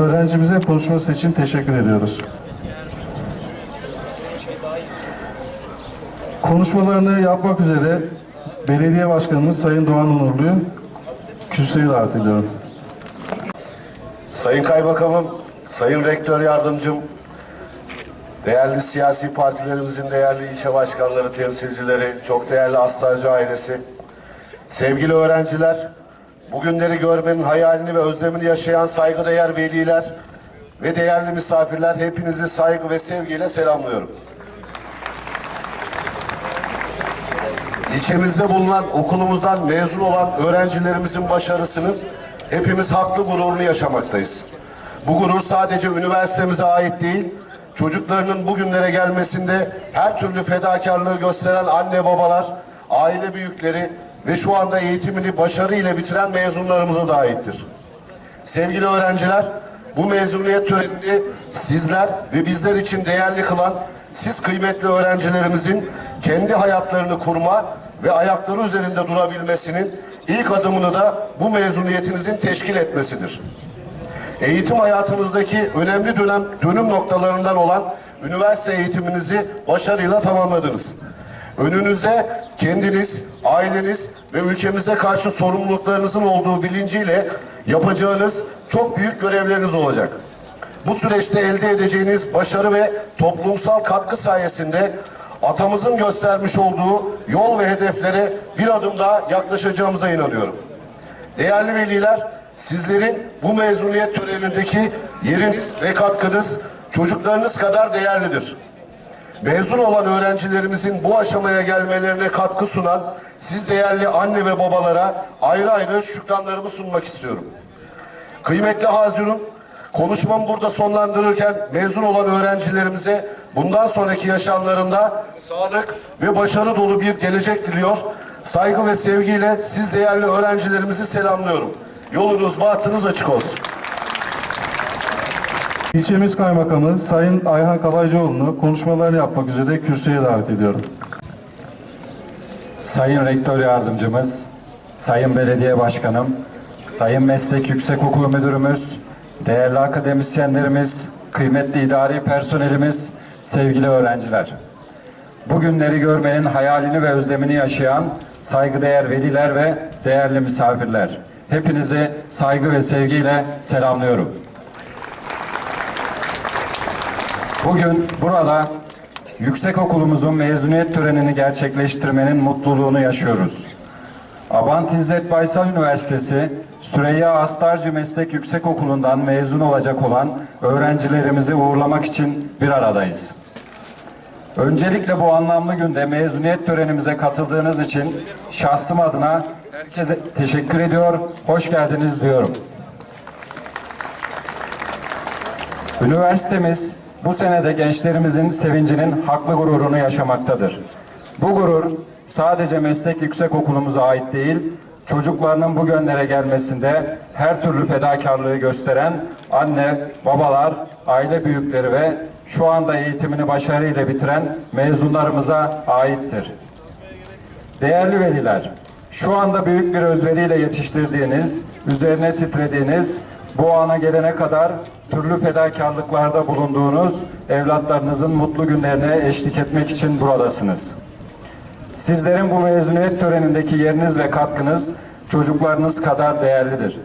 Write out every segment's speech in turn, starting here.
Öğrencimize konuşması için teşekkür ediyoruz. Konuşmalarını yapmak üzere Belediye Başkanımız Sayın Doğan Onurlu'yu kürsüye davet ediyorum. Sayın Kaymakamım, Sayın Rektör Yardımcım, değerli siyasi partilerimizin değerli ilçe başkanları, temsilcileri, çok değerli Aslarcı ailesi, sevgili öğrenciler, bugünleri görmenin hayalini ve özlemini yaşayan saygıdeğer veliler ve değerli misafirler hepinizi saygı ve sevgiyle selamlıyorum. İlçemizde bulunan okulumuzdan mezun olan öğrencilerimizin başarısının hepimiz haklı gururunu yaşamaktayız. Bu gurur sadece üniversitemize ait değil, çocuklarının bugünlere gelmesinde her türlü fedakarlığı gösteren anne babalar, aile büyükleri ve şu anda eğitimini başarıyla bitiren mezunlarımıza da aittir. Sevgili öğrenciler, bu mezuniyet törenini sizler ve bizler için değerli kılan siz kıymetli öğrencilerimizin kendi hayatlarını kurma ve ayakları üzerinde durabilmesinin ilk adımını da bu mezuniyetinizin teşkil etmesidir. Eğitim hayatınızdaki önemli dönem dönüm noktalarından olan üniversite eğitiminizi başarıyla tamamladınız. Önünüzde kendiniz, aileniz ve ülkemize karşı sorumluluklarınızın olduğu bilinciyle yapacağınız çok büyük görevleriniz olacak. Bu süreçte elde edeceğiniz başarı ve toplumsal katkı sayesinde atamızın göstermiş olduğu yol ve hedeflere bir adım daha yaklaşacağımıza inanıyorum. Değerli veliler, sizlerin bu mezuniyet törenindeki yeriniz ve katkınız çocuklarınız kadar değerlidir. Mezun olan öğrencilerimizin bu aşamaya gelmelerine katkı sunan siz değerli anne ve babalara ayrı ayrı şükranlarımı sunmak istiyorum. Kıymetli Hazirun, konuşmamı burada sonlandırırken mezun olan öğrencilerimize bundan sonraki yaşamlarında sağlık ve başarı dolu bir gelecek diliyor. Saygı ve sevgiyle siz değerli öğrencilerimizi selamlıyorum. Yolunuz, bahtınız açık olsun. İlçemiz Kaymakamı Sayın Ayhan Kalaycıoğlu'nu konuşmalarını yapmak üzere kürsüye davet ediyorum. Sayın Rektör Yardımcımız, Sayın Belediye Başkanım, Sayın Meslek Yüksekokulu Müdürümüz, değerli akademisyenlerimiz, kıymetli idari personelimiz, sevgili öğrenciler. Bugünleri görmenin hayalini ve özlemini yaşayan saygıdeğer veliler ve değerli misafirler. Hepinizi saygı ve sevgiyle selamlıyorum. Bugün burada yüksekokulumuzun mezuniyet törenini gerçekleştirmenin mutluluğunu yaşıyoruz. Abant İzzet Baysal Üniversitesi Süreyya Astarcı Meslek Yüksekokulu'ndan mezun olacak olan öğrencilerimizi uğurlamak için bir aradayız. Öncelikle bu anlamlı günde mezuniyet törenimize katıldığınız için şahsım adına herkese teşekkür ediyor, hoş geldiniz diyorum. Üniversitemiz bu senede gençlerimizin sevincinin haklı gururunu yaşamaktadır. Bu gurur sadece meslek yüksekokulumuza ait değil, çocuklarının bu gönlere gelmesinde her türlü fedakarlığı gösteren anne, babalar, aile büyükleri ve şu anda eğitimini başarıyla bitiren mezunlarımıza aittir. Değerli veliler, şu anda büyük bir özveriyle yetiştirdiğiniz, üzerine titrediğiniz, bu ana gelene kadar türlü fedakarlıklarda bulunduğunuz evlatlarınızın mutlu günlerine eşlik etmek için buradasınız. Sizlerin bu mezuniyet törenindeki yeriniz ve katkınız çocuklarınız kadar değerlidir.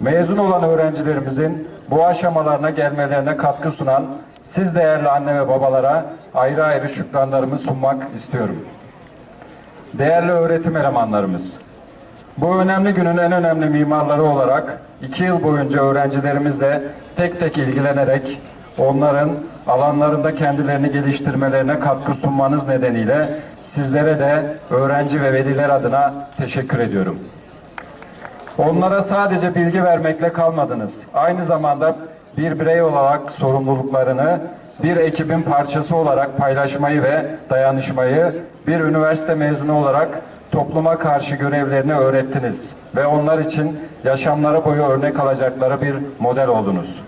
Mezun olan öğrencilerimizin bu aşamalarına gelmelerine katkı sunan siz değerli anne ve babalara ayrı ayrı şükranlarımı sunmak istiyorum. Değerli öğretim elemanlarımız, bu önemli günün en önemli mimarları olarak iki yıl boyunca öğrencilerimizle tek tek ilgilenerek onların alanlarında kendilerini geliştirmelerine katkı sunmanız nedeniyle sizlere de öğrenci ve veliler adına teşekkür ediyorum. Onlara sadece bilgi vermekle kalmadınız. Aynı zamanda bir birey olarak sorumluluklarını bir ekibin parçası olarak paylaşmayı ve dayanışmayı bir üniversite mezunu olarak topluma karşı görevlerini öğrettiniz ve onlar için yaşamları boyu örnek alacakları bir model oldunuz.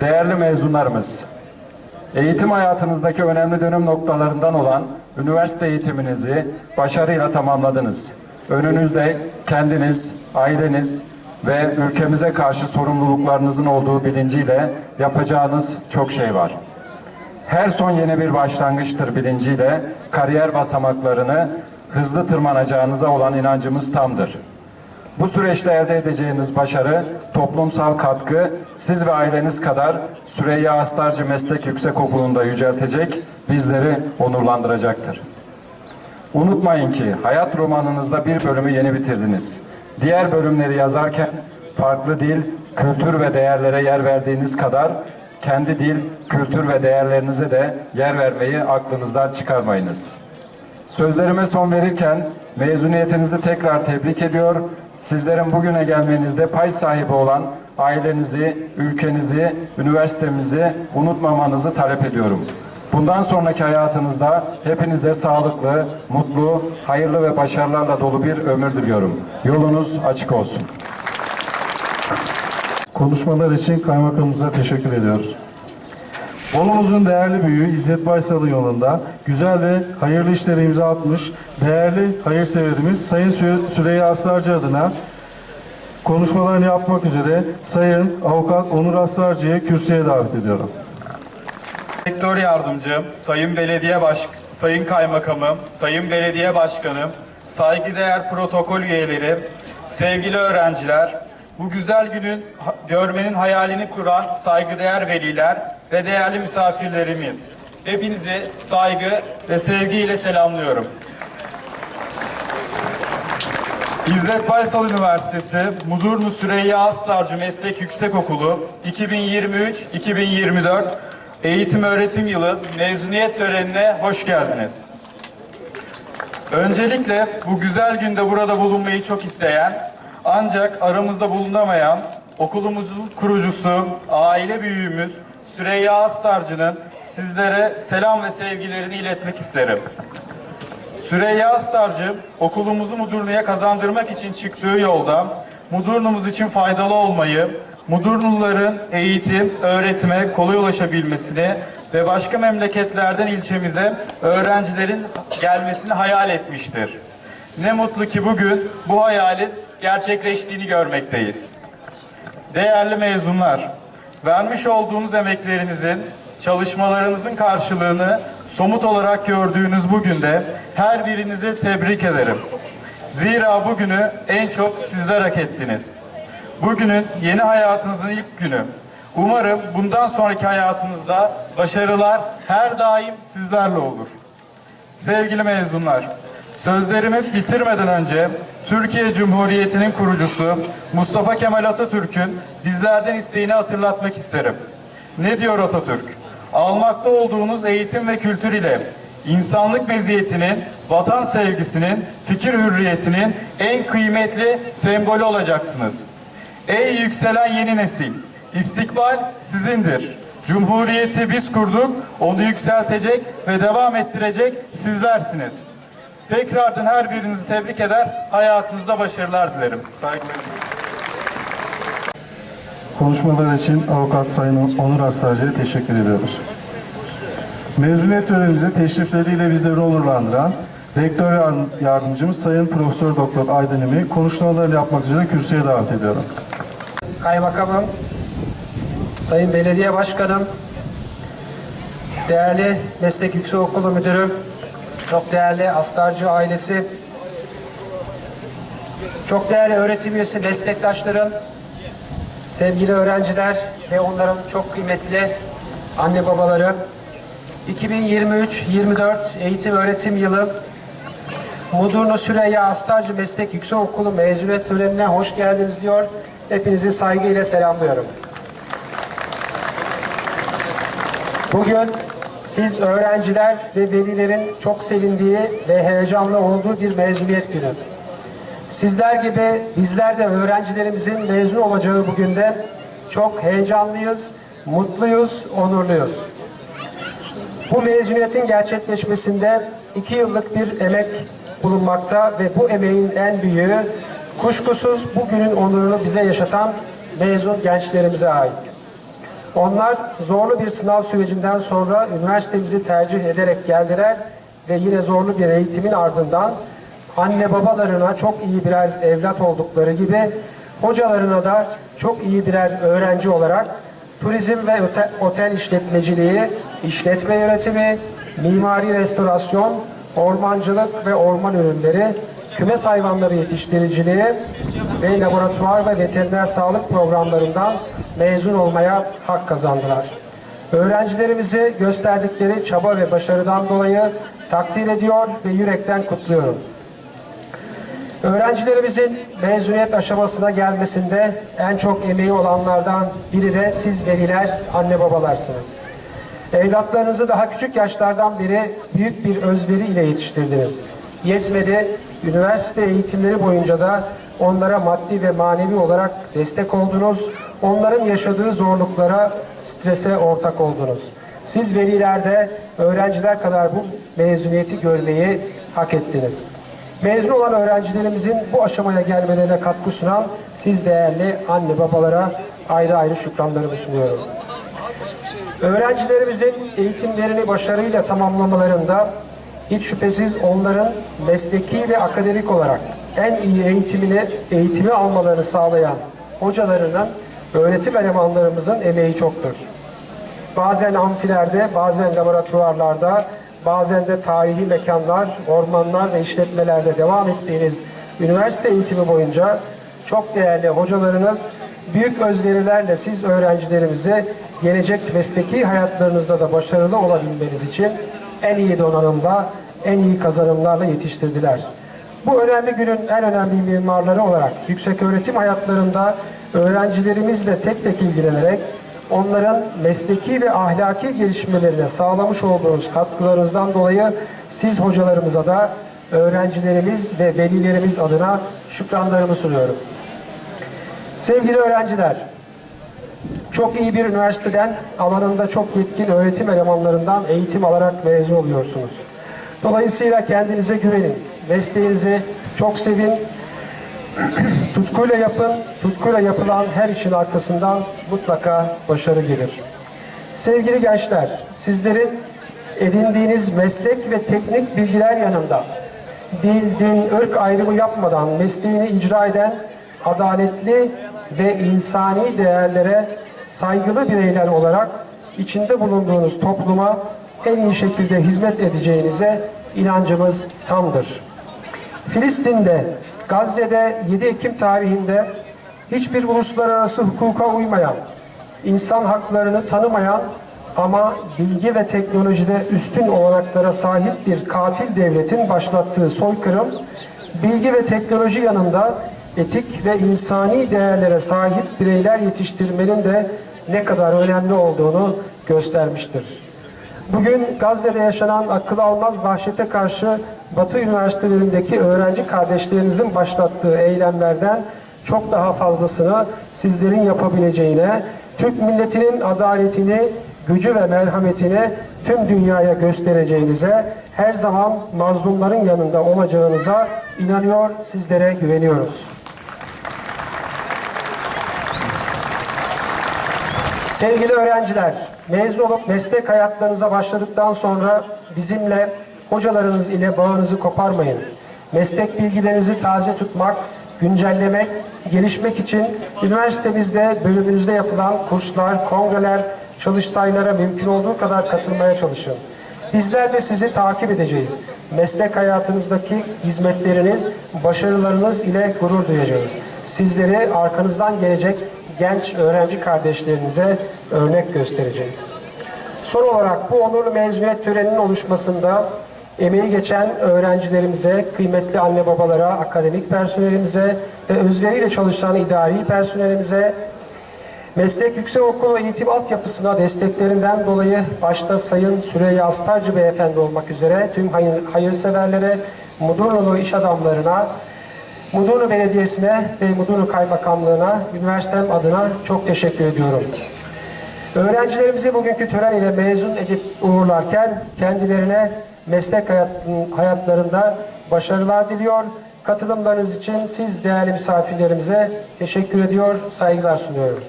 Değerli mezunlarımız, eğitim hayatınızdaki önemli dönüm noktalarından olan üniversite eğitiminizi başarıyla tamamladınız. Önünüzde kendiniz, aileniz ve ülkemize karşı sorumluluklarınızın olduğu bilinciyle yapacağınız çok şey var. Her son yeni bir başlangıçtır bilinciyle kariyer basamaklarını hızlı tırmanacağınıza olan inancımız tamdır. Bu süreçte elde edeceğiniz başarı, toplumsal katkı siz ve aileniz kadar Süreyya Astarcı Meslek Yüksekokulu'nda yüceltecek, bizleri onurlandıracaktır. Unutmayın ki hayat romanınızda bir bölümü yeni bitirdiniz. Diğer bölümleri yazarken farklı dil, kültür ve değerlere yer verdiğiniz kadar kendi dil, kültür ve değerlerinize de yer vermeyi aklınızdan çıkarmayınız. Sözlerime son verirken mezuniyetinizi tekrar tebrik ediyor. Sizlerin bugüne gelmenizde pay sahibi olan ailenizi, ülkenizi, üniversitemizi unutmamanızı talep ediyorum. Bundan sonraki hayatınızda hepinize sağlıklı, mutlu, hayırlı ve başarılarla dolu bir ömür diliyorum. Yolunuz açık olsun. Konuşmalar için kaymakamımıza teşekkür ediyoruz. Bolumuzun değerli büyüğü İzzet Baysal'ın yolunda güzel ve hayırlı işlere imza atmış değerli hayırseverimiz Sayın Sü- Süreyya Aslarcı adına konuşmalarını yapmak üzere Sayın Avukat Onur Aslarcı'yı kürsüye davet ediyorum. Rektör yardımcım, sayın belediye baş, sayın kaymakamım, sayın belediye başkanım, saygıdeğer protokol üyeleri, sevgili öğrenciler, bu güzel günün görmenin hayalini kuran saygıdeğer veliler ve değerli misafirlerimiz. Hepinizi saygı ve sevgiyle selamlıyorum. İzzet Baysal Üniversitesi Mudurnu Süreyya Aslarcı Meslek Yüksekokulu 2023-2024 eğitim öğretim yılı mezuniyet törenine hoş geldiniz. Öncelikle bu güzel günde burada bulunmayı çok isteyen ancak aramızda bulunamayan okulumuzun kurucusu, aile büyüğümüz Süreyya Aslarcı'nın sizlere selam ve sevgilerini iletmek isterim. Süreyya Astarcı okulumuzu Mudurnu'ya kazandırmak için çıktığı yolda Mudurnumuz için faydalı olmayı, Mudurnuların eğitim, öğretime kolay ulaşabilmesini ve başka memleketlerden ilçemize öğrencilerin gelmesini hayal etmiştir. Ne mutlu ki bugün bu hayalin gerçekleştiğini görmekteyiz. Değerli mezunlar, vermiş olduğunuz emeklerinizin, çalışmalarınızın karşılığını somut olarak gördüğünüz bugün de her birinizi tebrik ederim. Zira bugünü en çok sizler hak ettiniz. Bugünün yeni hayatınızın ilk günü. Umarım bundan sonraki hayatınızda başarılar her daim sizlerle olur. Sevgili mezunlar, sözlerimi bitirmeden önce Türkiye Cumhuriyeti'nin kurucusu Mustafa Kemal Atatürk'ün bizlerden isteğini hatırlatmak isterim. Ne diyor Atatürk? Almakta olduğunuz eğitim ve kültür ile insanlık meziyetinin, vatan sevgisinin, fikir hürriyetinin en kıymetli sembolü olacaksınız. Ey yükselen yeni nesil, istikbal sizindir. Cumhuriyeti biz kurduk, onu yükseltecek ve devam ettirecek sizlersiniz. Tekrardan her birinizi tebrik eder, hayatınızda başarılar dilerim. Saygılarımla. Konuşmalar için Avukat Sayın Onur Aslarcı'ya teşekkür ediyoruz. Mezuniyet törenimize teşrifleriyle bizleri onurlandıran Rektör Yardım- Yardımcımız Sayın Profesör Doktor Aydın İmi konuşmalarını yapmak üzere kürsüye davet ediyorum. Kaymakamım, Sayın Belediye Başkanım, değerli Meslek Yüksekokulu Müdürüm, çok değerli Astarcı ailesi, çok değerli öğretim üyesi meslektaşlarım, sevgili öğrenciler ve onların çok kıymetli anne babaları, 2023-24 eğitim öğretim yılı Mudurnu Süreyya Astarcı Meslek Yüksekokulu mezuniyet törenine hoş geldiniz diyor. Hepinizi saygıyla selamlıyorum. Bugün siz öğrenciler ve velilerin çok sevindiği ve heyecanlı olduğu bir mezuniyet günü. Sizler gibi bizler de öğrencilerimizin mezun olacağı bugünde çok heyecanlıyız, mutluyuz, onurluyuz. Bu mezuniyetin gerçekleşmesinde iki yıllık bir emek bulunmakta ve bu emeğin en büyüğü kuşkusuz bugünün onurunu bize yaşatan mezun gençlerimize ait. Onlar zorlu bir sınav sürecinden sonra üniversitemizi tercih ederek geldiler ve yine zorlu bir eğitimin ardından anne babalarına çok iyi birer evlat oldukları gibi Hocalarına da çok iyi birer öğrenci olarak turizm ve otel işletmeciliği, işletme yönetimi, mimari restorasyon, ormancılık ve orman ürünleri, kümes hayvanları yetiştiriciliği ve laboratuvar ve veteriner sağlık programlarından mezun olmaya hak kazandılar. Öğrencilerimizi gösterdikleri çaba ve başarıdan dolayı takdir ediyor ve yürekten kutluyorum. Öğrencilerimizin mezuniyet aşamasına gelmesinde en çok emeği olanlardan biri de siz veliler, anne babalarsınız. Evlatlarınızı daha küçük yaşlardan beri büyük bir özveri ile yetiştirdiniz. Yetmedi, üniversite eğitimleri boyunca da onlara maddi ve manevi olarak destek oldunuz. Onların yaşadığı zorluklara, strese ortak oldunuz. Siz veliler de öğrenciler kadar bu mezuniyeti görmeyi hak ettiniz. Mezun olan öğrencilerimizin bu aşamaya gelmelerine katkı sunan siz değerli anne babalara ayrı ayrı şükranlarımı sunuyorum. Öğrencilerimizin eğitimlerini başarıyla tamamlamalarında hiç şüphesiz onların mesleki ve akademik olarak en iyi eğitimini eğitimi almalarını sağlayan hocalarının, öğretim elemanlarımızın emeği çoktur. Bazen amfilerde, bazen laboratuvarlarda, bazen de tarihi mekanlar, ormanlar ve işletmelerde devam ettiğiniz üniversite eğitimi boyunca çok değerli hocalarınız büyük özverilerle siz öğrencilerimizi gelecek mesleki hayatlarınızda da başarılı olabilmeniz için en iyi donanımda, en iyi kazanımlarla yetiştirdiler. Bu önemli günün en önemli mimarları olarak yüksek öğretim hayatlarında öğrencilerimizle tek tek ilgilenerek onların mesleki ve ahlaki gelişmelerine sağlamış olduğunuz katkılarınızdan dolayı siz hocalarımıza da öğrencilerimiz ve velilerimiz adına şükranlarımı sunuyorum. Sevgili öğrenciler, çok iyi bir üniversiteden alanında çok yetkin öğretim elemanlarından eğitim alarak mezun oluyorsunuz. Dolayısıyla kendinize güvenin, mesleğinizi çok sevin, tutkuyla yapın, tutkuyla yapılan her işin arkasından mutlaka başarı gelir. Sevgili gençler, sizlerin edindiğiniz meslek ve teknik bilgiler yanında dil, din, ırk ayrımı yapmadan mesleğini icra eden adaletli ve insani değerlere saygılı bireyler olarak içinde bulunduğunuz topluma en iyi şekilde hizmet edeceğinize inancımız tamdır. Filistin'de, Gazze'de 7 Ekim tarihinde hiçbir uluslararası hukuka uymayan, insan haklarını tanımayan ama bilgi ve teknolojide üstün olanaklara sahip bir katil devletin başlattığı soykırım, bilgi ve teknoloji yanında etik ve insani değerlere sahip bireyler yetiştirmenin de ne kadar önemli olduğunu göstermiştir. Bugün Gazze'de yaşanan akıl almaz vahşete karşı Batı üniversitelerindeki öğrenci kardeşlerinizin başlattığı eylemlerden çok daha fazlasını sizlerin yapabileceğine, Türk milletinin adaletini, gücü ve merhametini tüm dünyaya göstereceğinize, her zaman mazlumların yanında olacağınıza inanıyor, sizlere güveniyoruz. Sevgili öğrenciler, mezun olup meslek hayatlarınıza başladıktan sonra bizimle, hocalarınız ile bağınızı koparmayın. Meslek bilgilerinizi taze tutmak, güncellemek, gelişmek için üniversitemizde, bölümünüzde yapılan kurslar, kongreler, çalıştaylara mümkün olduğu kadar katılmaya çalışın. Bizler de sizi takip edeceğiz. Meslek hayatınızdaki hizmetleriniz, başarılarınız ile gurur duyacağız. Sizleri arkanızdan gelecek genç öğrenci kardeşlerinize örnek göstereceğiz. Son olarak bu onurlu mezuniyet töreninin oluşmasında emeği geçen öğrencilerimize, kıymetli anne babalara, akademik personelimize ve özveriyle çalışan idari personelimize, Meslek Yüksekokulu eğitim altyapısına desteklerinden dolayı başta Sayın Süreyya Astarcı Beyefendi olmak üzere tüm hayır, hayırseverlere, Mudurnu iş adamlarına, Mudurnu Belediyesi'ne ve Mudurnu Kaymakamlığı'na, üniversitem adına çok teşekkür ediyorum. Öğrencilerimizi bugünkü tören ile mezun edip uğurlarken kendilerine meslek hayat- hayatlarında başarılar diliyor. Katılımlarınız için siz değerli misafirlerimize teşekkür ediyor, saygılar sunuyorum.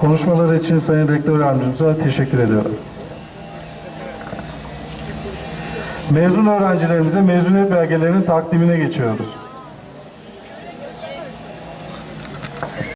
Konuşmaları için Sayın Rektör Yardımcımıza teşekkür ediyorum. Mezun öğrencilerimize mezuniyet belgelerinin takdimine geçiyoruz.